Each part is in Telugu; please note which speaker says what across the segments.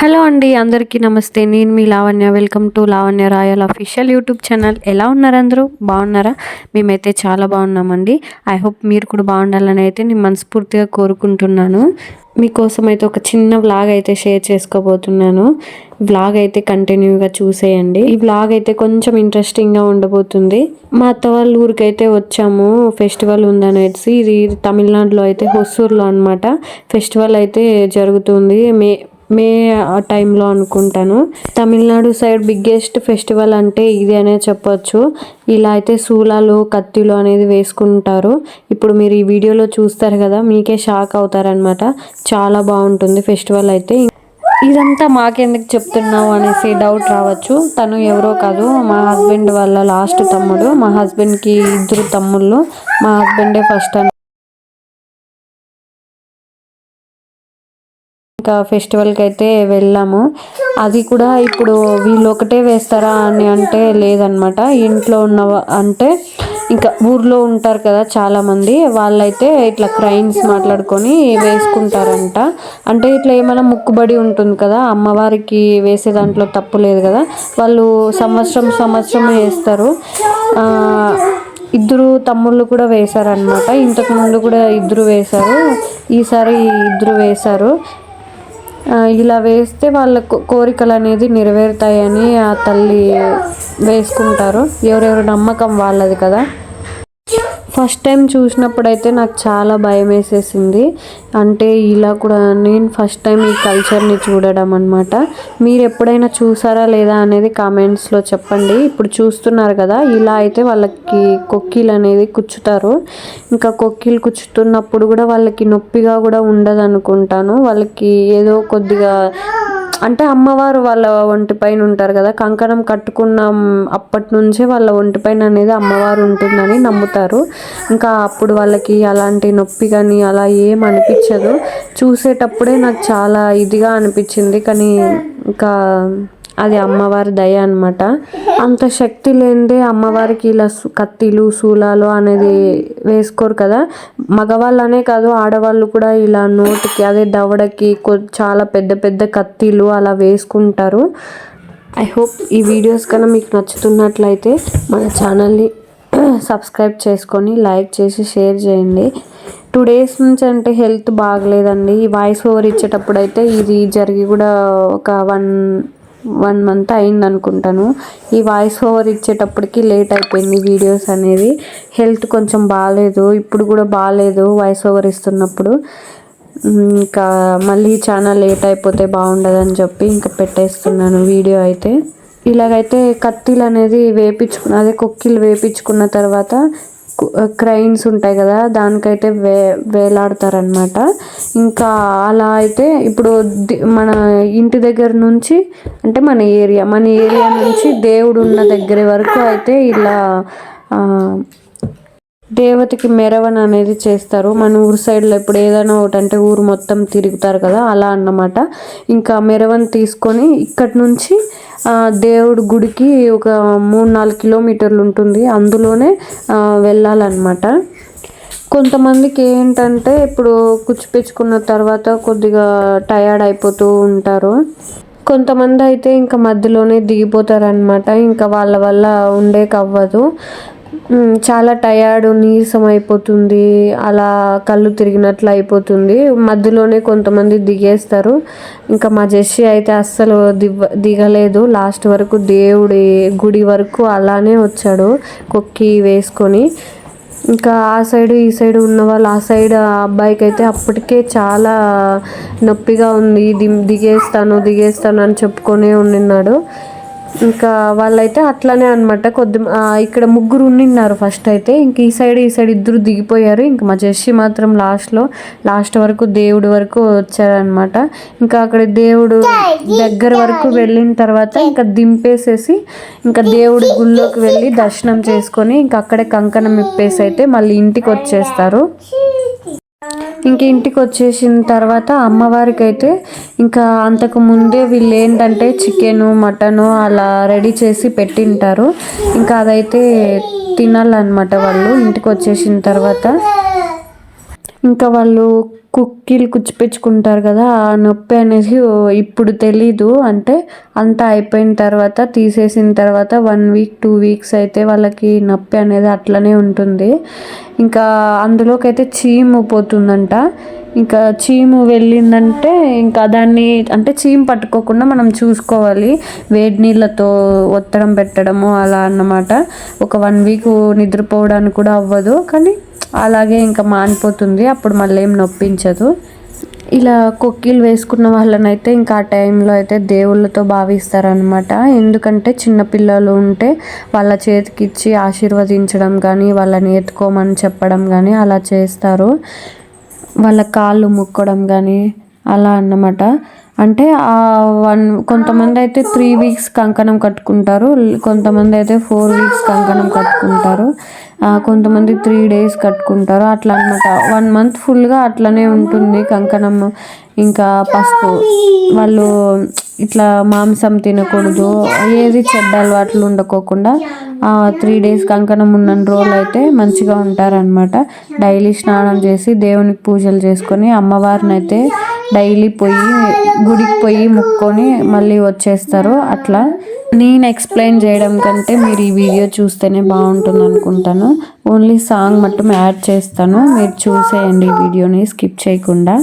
Speaker 1: హలో అండి అందరికీ నమస్తే. నేను మీ Lavanya. Welcome to Lavanya royal official YouTube channel. ఎలా ఉన్నారు అందరూ బాగున్నారా? మేమైతే చాలా బాగున్నామండి. ఐ హోప్ మీరు కూడా బాగుండాలని అయితే నేను మనస్ఫూర్తిగా కోరుకుంటున్నాను. మీకోసం అయితే ఒక చిన్న వ్లాగ్ అయితే షేర్ చేసుకోబోతున్నాను. వ్లాగ్ అయితే కంటిన్యూగా చూసేయండి. ఈ వ్లాగ్ అయితే కొంచెం ఇంట్రెస్టింగ్గా ఉండబోతుంది. మా అత్త వాళ్ళ ఊరికైతే వచ్చాము. ఫెస్టివల్ ఉందనేసి ఇది తమిళనాడులో అయితే హొసూర్లో అనమాట ఫెస్టివల్ అయితే జరుగుతుంది. మే మే ఆ టైంలో అనుకుంటాను. తమిళనాడు సైడ్ బిగ్గెస్ట్ ఫెస్టివల్ అంటే ఇది అనే చెప్పొచ్చు. ఇలా అయితే శూలాలు కత్తిలు అనేది వేసుకుంటారు. ఇప్పుడు మీరు ఈ వీడియోలో చూస్తారు కదా మీకే షాక్ అవుతారనమాట చాలా బాగుంటుంది ఫెస్టివల్ అయితే. ఇదంతా మాకెందుకు చెప్తున్నావు అనేసి డౌట్ రావచ్చు. తను ఎవరో కాదు మా హస్బెండ్ వాళ్ళ లాస్ట్ తమ్ముడు. మా హస్బెండ్కి ఇద్దరు తమ్ముళ్ళు. మా హస్బెండే ఫస్ట్ ఇంకా ఫెస్టివల్కి అయితే వెళ్ళాము. అది కూడా ఇప్పుడు వీళ్ళు ఒకటే వేస్తారా అని అంటే లేదనమాట. ఇంట్లో ఉన్న అంటే ఇంకా ఊర్లో ఉంటారు కదా చాలామంది వాళ్ళైతే ఇట్లా క్రైన్స్ మాట్లాడుకొని వేసుకుంటారంట. అంటే ఇట్లా ఏమైనా ముక్కుబడి ఉంటుంది కదా అమ్మవారికి వేసే దాంట్లో తప్పు లేదు కదా వాళ్ళు సంవత్సరం సంవత్సరం వేస్తారు. ఇద్దరు తమ్ముళ్ళు కూడా వేశారనమాట. ఇంతకు ముందు కూడా ఇద్దరు వేశారు ఈసారి ఇద్దరు వేశారు. ఇలా వేస్తే వాళ్ళ కోరికలు అనేది నెరవేరుతాయని ఆ తల్లి వేసుకుంటారు. ఎవరెవరు నమ్మకం వాళ్ళది కదా. ఫస్ట్ టైం చూసినప్పుడు అయితే నాకు చాలా భయం వేసేసింది అంటే ఇలా కూడా నేను ఫస్ట్ టైం ఈ కల్చర్ని చూడడం అనమాట మీరు ఎప్పుడైనా చూసారా లేదా అనేది కామెంట్స్లో చెప్పండి. ఇప్పుడు చూస్తున్నారు కదా ఇలా అయితే వాళ్ళకి కొక్కీలు అనేది కుచ్చుతారు. ఇంకా కొక్కీలు కుచ్చుతున్నప్పుడు కూడా వాళ్ళకి నొప్పిగా కూడా ఉండదు అనుకుంటాను వాళ్ళకి ఏదో కొద్దిగా అంటే అమ్మవారు వాళ్ళ ఒంటిపైన ఉంటారు కదా కంకణం కట్టుకున్న అప్పటి నుంచే వాళ్ళ ఒంటిపైన అనేది అమ్మవారు ఉంటుందని నమ్ముతారు. ఇంకా అప్పుడు వాళ్ళకి అలాంటి నొప్పి కానీ అలా ఏం అనిపించదు. చూసేటప్పుడే నాకు చాలా ఇదిగా అనిపించింది కానీ ఇంకా అది అమ్మవారి దయ అనమాట అంత శక్తి లేనిదే అమ్మవారికి ఇలా కత్తిలు శూలాలు అనేది వేసుకోరు కదా. మగవాళ్ళనే కాదు ఆడవాళ్ళు కూడా ఇలా నోటికి అదే దవడకి చాలా పెద్ద పెద్ద కత్తిలు అలా వేసుకుంటారు. ఐ హోప్ ఈ వీడియోస్ కన్నా మీకు నచ్చుతున్నట్లయితే మన ఛానల్ని సబ్స్క్రైబ్ చేసుకొని లైక్ చేసి షేర్ చేయండి. టూ డేస్ నుంచి అంటే హెల్త్ బాగలేదండి. వాయిస్ ఓవర్ ఇచ్చేటప్పుడు అయితే ఇది జరిగి కూడా ఒక వన్ వన్ మంత్ అయింది అనుకుంటాను ఈ వాయిస్ ఓవర్ ఇచ్చేటప్పటికి లేట్ అయిపోయింది వీడియోస్ అనేది. హెల్త్ కొంచెం బాగాలేదు ఇప్పుడు కూడా బాగాలేదు వాయిస్ ఓవర్ ఇస్తున్నప్పుడు. ఇంకా మళ్ళీ చాలా లేట్ అయిపోతే బాగుండదని చెప్పి ఇంకా పెట్టేస్తున్నాను వీడియో అయితే. ఇలాగైతే కత్తిలు అనేది వేపించుకున్న అదే కొక్కిలు వేపించుకున్న తర్వాత క్రైన్స్ ఉంటాయి కదా దానికైతే వే వేలాడతారనమాట ఇంకా అలా అయితే ఇప్పుడు మన ఇంటి దగ్గర నుంచి అంటే మన ఏరియా మన ఏరియా నుంచి దేవుడు ఉన్న దగ్గర వరకు అయితే ఇలా దేవతకి మెరవన అనేది చేస్తారు. మన ఊరు సైడ్లో ఇప్పుడు ఏదైనా ఒకటి అంటే ఊరు మొత్తం తిరుగుతారు కదా అలా అన్నమాట. ఇంకా మెరవన్ తీసుకొని ఇక్కడి నుంచి దేవుడి గుడికి ఒక మూడు నాలుగు కిలోమీటర్లు ఉంటుంది. అందులోనే వెళ్ళాలన్నమాట. కొంతమందికి ఏంటంటే ఇప్పుడు కుచ్చిపించుకున్న తర్వాత కొద్దిగా టయర్డ్ అయిపోతూ ఉంటారు. కొంతమంది అయితే ఇంకా మధ్యలోనే దిగిపోతారనమాట ఇంకా వాళ్ళ వల్ల ఉండే కవ్వదు చాలా టయర్డ్ నీరసం అయిపోతుంది అలా కళ్ళు తిరిగినట్లు అయిపోతుంది. మధ్యలోనే కొంతమంది దిగేస్తారు. ఇంకా మా జెస్సీ అయితే అస్సలు దివ దిగలేదు. లాస్ట్ వరకు దేవుడి గుడి వరకు అలానే వచ్చాడు కొక్కి వేసుకొని. ఇంకా ఆ సైడ్ ఈ సైడ్ ఉన్న వాళ్ళు ఆ సైడ్ ఆ అబ్బాయికి అయితే అప్పటికే చాలా నొప్పిగా ఉంది. దిగేస్తాను దిగేస్తాను అని చెప్పుకొనే ఉండిన్నాడు. ఇంకా వాళ్ళైతే అట్లానే అనమాట కొద్ది ఇక్కడ ముగ్గురు ఉండిన్నారు ఫస్ట్ అయితే. ఇంక ఈ సైడ్ ఈ సైడ్ ఇద్దరు దిగిపోయారు. ఇంక మా జెస్సీ మాత్రం లాస్ట్లో లాస్ట్ వరకు దేవుడి వరకు వచ్చారనమాట ఇంకా అక్కడ దేవుడు దగ్గర వరకు వెళ్ళిన తర్వాత ఇంకా దింపేసేసి ఇంకా దేవుడి గుళ్ళోకి వెళ్ళి దర్శనం చేసుకొని ఇంకా అక్కడే కంకణం ఇప్పేసి అయితే మళ్ళీ ఇంటికి వచ్చేస్తారు. ఇంక ఇంటికి వచ్చేసిన తర్వాత అమ్మవారికి అయితే ఇంకా అంతకు ముందే వీళ్ళు ఏంటంటే చికెను మటను అలా రెడీ చేసి పెట్టింటారు. ఇంకా అదైతే తినాలన్నమాట వాళ్ళు. ఇంటికి వచ్చేసిన తర్వాత ఇంకా వాళ్ళు కుక్కీలు కుచ్చిపెచ్చుకుంటారు కదా ఆ నొప్పి అనేసి ఇప్పుడు తెలీదు. అంటే అంతా అయిపోయిన తర్వాత తీసేసిన తర్వాత వన్ వీక్ టూ వీక్స్ అయితే వాళ్ళకి నొప్పి అనేది అట్లనే ఉంటుంది. ఇంకా అందులోకైతే చీము పోతుందంట. ఇంకా చీము వెళ్ళిందంటే ఇంకా దాన్ని అంటే చీము పట్టుకోకుండా మనం చూసుకోవాలి. వేడి నీళ్ళతో ఒత్తడం పెట్టడము అలా అన్నమాట. ఒక వన్ వీక్ నిద్రపోవడానికి కూడా అవ్వదు. కానీ అలాగే ఇంకా మానిపోతుంది. అప్పుడు మళ్ళీ ఏం నొప్పించదు. ఇలా కొక్కీలు వేసుకున్న వాళ్ళనైతే ఇంకా ఆ టైంలో అయితే దేవుళ్ళతో భావిస్తారనమాట ఎందుకంటే చిన్నపిల్లలు ఉంటే వాళ్ళ చేతికి ఇచ్చి ఆశీర్వదించడం కానీ వాళ్ళని ఎత్తుకోమని చెప్పడం కానీ అలా చేస్తారు. వాళ్ళ కాళ్ళు ముక్కడం కానీ అలా అన్నమాట. అంటే ఆ వన్ కొంతమంది అయితే త్రీ వీక్స్ కంకణం కట్టుకుంటారు. కొంతమంది అయితే ఫోర్ వీక్స్ కంకణం కట్టుకుంటారు. కొంతమంది త్రీ డేస్ కట్టుకుంటారు. అట్లా అనమాట వన్ మంత్ ఫుల్గా అట్లనే ఉంటుంది కంకణం. ఇంకా పసుపు. వాళ్ళు ఇట్లా మాంసం తినకూడదు. ఏది చెడ్డ అలవాట్లు ఉండకోకుండా త్రీ డేస్ కంకణం ఉన్న రోజులు అయితే మంచిగా ఉంటారనమాట డైలీ స్నానం చేసి దేవునికి పూజలు చేసుకొని అమ్మవారిని అయితే డైలీ పోయి గుడికి పోయి ముక్కొని మళ్ళీ వచ్చేస్తారు. అట్లా నేను ఎక్స్ప్లెయిన్ చేయడం కంటే మీరు ఈ వీడియో చూస్తేనే బాగుంటుంది అనుకుంటాను. ఓన్లీ సాంగ్ మట్టుం యాడ్ చేస్తాను. మీరు చూసేయండి ఈ వీడియోని స్కిప్ చేయకుండా.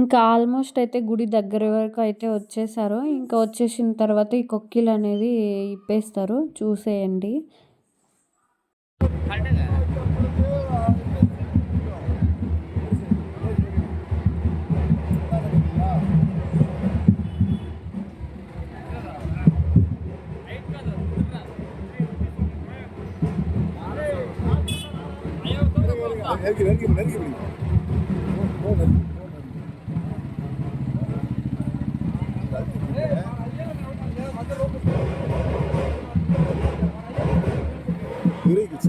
Speaker 1: ఇంకా ఆల్మోస్ట్ అయితే గుడి దగ్గర వరకు అయితే వచ్చేసారు. ఇంకా వచ్చేసిన తర్వాత ఈ కొక్కిలు అనేది ఇప్పేస్తారు. చూసేయండి.
Speaker 2: বেড়ে গেছে